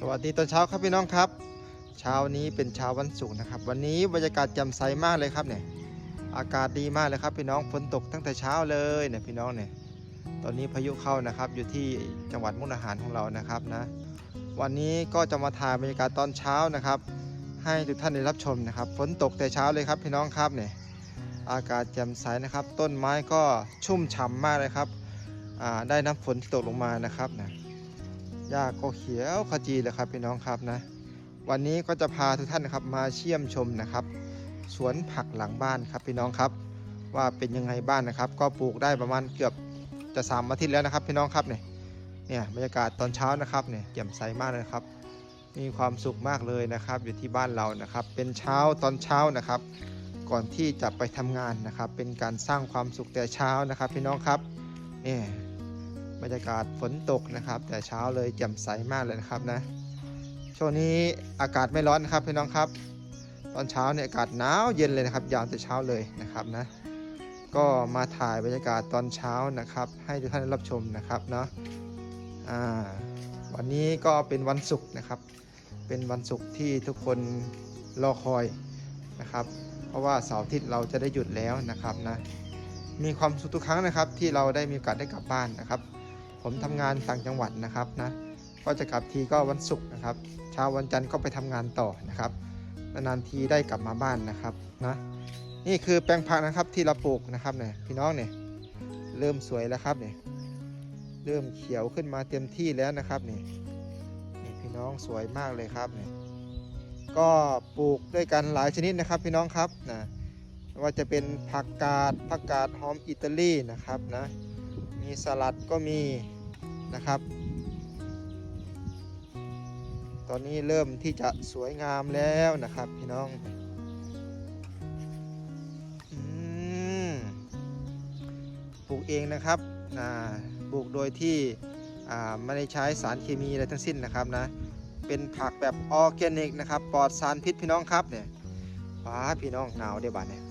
สวัสดีตอนเช้าครับพี่น้องครับ เช้านี้เป็นเช้าวันศุกร์นะครับ วันนี้บรรยากาศแจ่มใสมากเลยครับเนี่ยอากาศดีมากเลยครับ พี่น้องฝนตกตั้งแต่เช้าเลยเนี่ยพี่น้องเนี่ยตอนนี้พายุเข้านะครับอยู่ที่จังหวัดมุกดาหารของเรานะครับนะ วันนี้ก็จะมาถ่ายบรรยากาศตอนเช้านะครับ ให้ทุกท่านได้รับชมนะครับฝนตกแต่เช้าเลยครับพี่น้องครับเนี่ยอากาศแจ่มใสนะครับ ต้นไม้ก็ชุ่มฉ่ำมากเลยครับอ่าได้น้ำฝนที่ตกลงมานะครับนะ หญ้าก็เขียวขจีเลยครับพี่น้องครับนะ วันนี้ก็จะพาทุกท่านนะครับมาเชี่ยมชมนะครับ สวนผักหลังบ้านครับพี่น้องครับ ว่าเป็นยังไงบ้านนะครับ ก็ปลูกได้ประมาณเกือบจะสามอาทิตย์แล้วนะครับ พี่น้องครับเนี่ยเนี่ยบรรยากาศตอนเช้านะครับเนี่ยแจ่มใสมากเลยนะครับ มีความสุขมากเลยนะครับ อยู่ที่บ้านเรานะครับ เป็นเช้าตอนเช้านะครับ ก่อนที่จะไปทำงานนะครับ เป็นการสร้างความสุขแต่เช้านะครับ พี่น้องครับเนี่ย บรรยากาศฝนตกนะครับ แต่เช้าเลยแจ่มใสมากเลยนะครับนะช่วงนี้อากาศไม่ร้อนนะครับพี่น้องครับ ตอนเช้าเนี่ยอากาศหนาวเย็นเลยนะครับ ยาวแต่เช้าเลยนะครับนะก็มาถ่ายบรรยากาศตอนเช้านะครับ ให้ทุกท่านได้รับชมนะครับเนาะอ่าวันนี้ก็เป็นวันศุกร์นะครับ เป็นวันศุกร์ที่ทุกคนรอคอยนะครับ เพราะว่าเสาร์อาทิตย์เราจะได้หยุดแล้วนะครับนะมีความสุขทุกครั้งนะครับที่เราได้มีโอกาสได้กลับบ้านนะครับ ผมทำงานต่างจังหวัดนะครับนะก็จะกลับทีก็วันศุกร์นะครับเช้าวันจันทร์ก็ไปทำงานต่อนะครับนานๆทีได้กลับมาบ้านนะครับนะนี่คือแปลงผักนะครับที่เราปลูกนะครับเนี่ยพี่น้องเนี่ยเริ่มสวยแล้วครับเนี่ยเริ่มเขียวขึ้นมาเต็มที่แล้วนะครับนี่นี่พี่น้องสวยมากเลยครับเนี่ยก็ปลูกด้วยกันหลายชนิดนะครับ พี่น้องครับนะว่าจะเป็นผักกาดผักกาดหอมอิตาลีนะครับนะมีสลัดก็มี นะครับ ตอนนี้เริ่มที่จะสวยงามแล้วนะครับพี่น้องอปลูกเองนะครับปลูกโดยที่ไม่ได้ใช้สารเคมีอะไรทั้งสิ้นนะครับนะ เป็นผักแบบออร์แกนิกนะครับ ปลอดสารพิษพี่น้องครับเนี่ยว้าพี่น้องหนาวเดี๋ยวบัดเนี่ย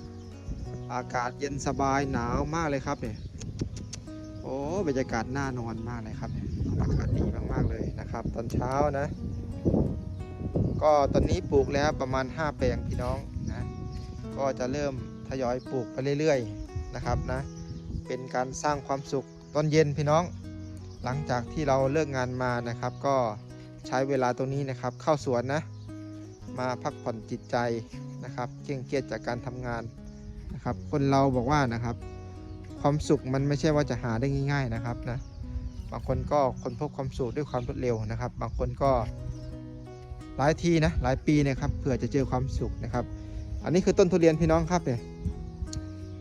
อากาศเย็นสบายหนาวมากเลยครับเนี่ย บรรยากาศน่านอนมากเลยครับ อากาศดีมากๆเลยนะครับ ตอนเช้านะ ก็ตอนนี้ปลูกแล้วประมาณ 5 แปลงพี่น้องนะ ก็จะเริ่มทยอยปลูกไปเรื่อยๆนะครับนะ เป็นการสร้างความสุขตอนเย็นพี่น้อง หลังจากที่เราเลิกงานมานะครับ ก็ใช้เวลาตรงนี้นะครับ เข้าสวนนะ มาพักผ่อนจิตใจนะครับเคร่งเครียดจากการทำงานนะครับ คนเราบอกว่านะครับ ความสุขมันไม่ใช่ว่าจะหาได้ง่าย ๆนะครับนะบางคนก็ค้นพบความสุขด้วยความรวดเร็วนะครับ บางคนก็หลายทีนะหลายปีนะครับเผื่อจะเจอความสุขนะครับ อันนี้คือต้นทุเรียนพี่น้องครับเนี่ย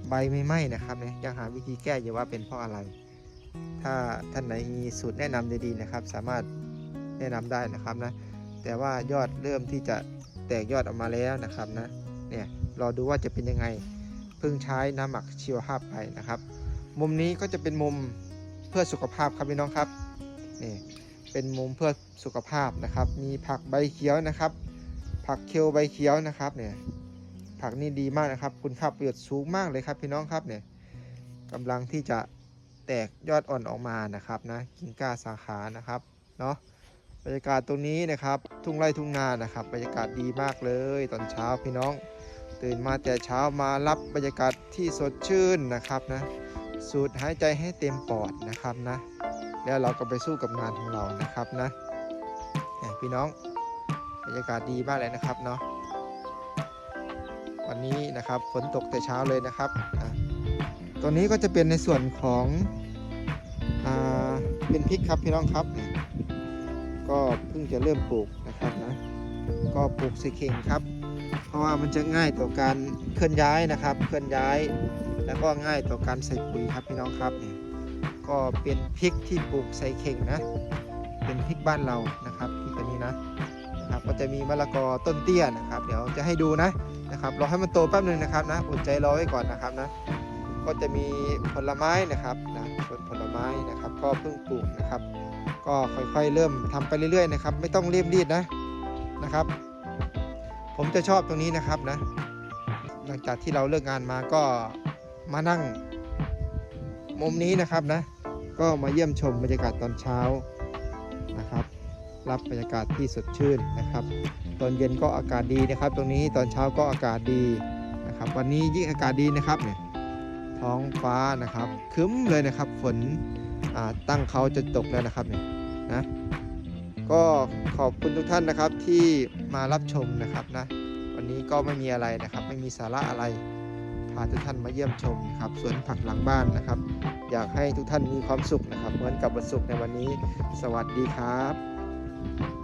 ใบไม่ไหม้นะครับเนี่ยยังหาวิธีแก้อยู่ว่าเป็นเพราะอะไร ถ้าท่านไหนมีสูตรแนะนำดีๆนะครับ สามารถแนะนำได้นะครับนะแต่ว่ายอดเริ่มที่จะแตกยอดออกมาแล้วนะครับนะเนี่ยรอดูว่าจะเป็นยังไงเพิ่งใช้น้ำหมักชีวภาพไปนะครับ มุมนี้ก็จะเป็นมุมเพื่อสุขภาพครับพี่น้องครับนี่เป็นมุมเพื่อสุขภาพนะครับ มีผักใบเขียวนะครับ ผักเคลใบเขียวนะครับเนี่ยผักนี่ดีมากนะครับ คุณค่าประโยชน์สูงมากเลยครับพี่น้องครับเนี่ยกำลังที่จะแตกยอดอ่อนออกมานะครับนะกิ่งก้าสาขานะครับเนาะบรรยากาศตรงนี้นะครับ ทุ่งไร่ทุ่งนานะครับบรรยากาศดีมากเลยตอนเช้าพี่น้อง ตื่นมาแต่เช้ามารับบรรยากาศที่สดชื่นนะครับนะ สูดหายใจให้เต็มปอดนะครับนะ แล้วเราก็ไปสู้กับงานของเรานะครับนะพี่น้องบรรยากาศดีมากเลยนะครับเนาะวันนี้นะครับฝนตกแต่เช้าเลยนะครับอะตัวนี้ก็จะเป็นในส่วนของอเป็นพริกครับพี่น้องครับก็เพิ่งจะเริ่มปลูกนะครับนะก็ปลูกส่เข่งครับ เพราะว่ามันจะง่ายต่อการเคลื่อนย้ายนะครับ เคลื่อนย้าย แล้วก็ง่ายต่อการใส่ปุ๋ยครับพี่น้องครับเนี่ยก็เป็นพริกที่ปลูกใส่เข่งนะ เป็นพริกบ้านเรานะครับพริกตัวนี้นะนะครับก็จะมีมะละกอต้นเตี้ยนะครับ เดี๋ยวจะให้ดูนะนะครับรอให้มันโตแป๊บหนึงนะครับนะอดใจรอไว้ก่อนนะครับนะก็จะมีผลไม้นะครับนะส่วนผลไม้นะครับ ก็เพิ่งปลูกนะครับ ก็ค่อยๆเริ่มทำไปเรื่อยๆนะครับ ไม่ต้องรีบรีดนะนะครับ ผมจะชอบตรงนี้นะครับนะ หลังจากที่เราเลิกงานมาก็ มานั่ง มุมนี้นะครับนะ ก็มาเยี่ยมชมบรรยากาศตอนเช้านะครับ รับบรรยากาศที่สดชื่นนะครับ ตอนเย็นก็อากาศดีนะครับ ตรงนี้ตอนเช้าก็อากาศดีนะครับ วันนี้ยิ่งอากาศดีนะครับเนี่ยท้องฟ้านะครับคึ้มเลยนะครับ ฝนตั้งเขาจะตกแล้วนะครับเนี่ยนะก็ขอบคุณทุกท่านนะครับที่มารับชมนะครับนะวันนี้ก็ไม่มีอะไรนะครับ ไม่มีสาระอะไร พาทุกท่านมาเยี่ยมชมนะครับสวนผักหลังบ้านนะครับ อยากให้ทุกท่านมีความสุขนะครับเหมือนกับวันศุกร์ในวันนี้ สวัสดีครับ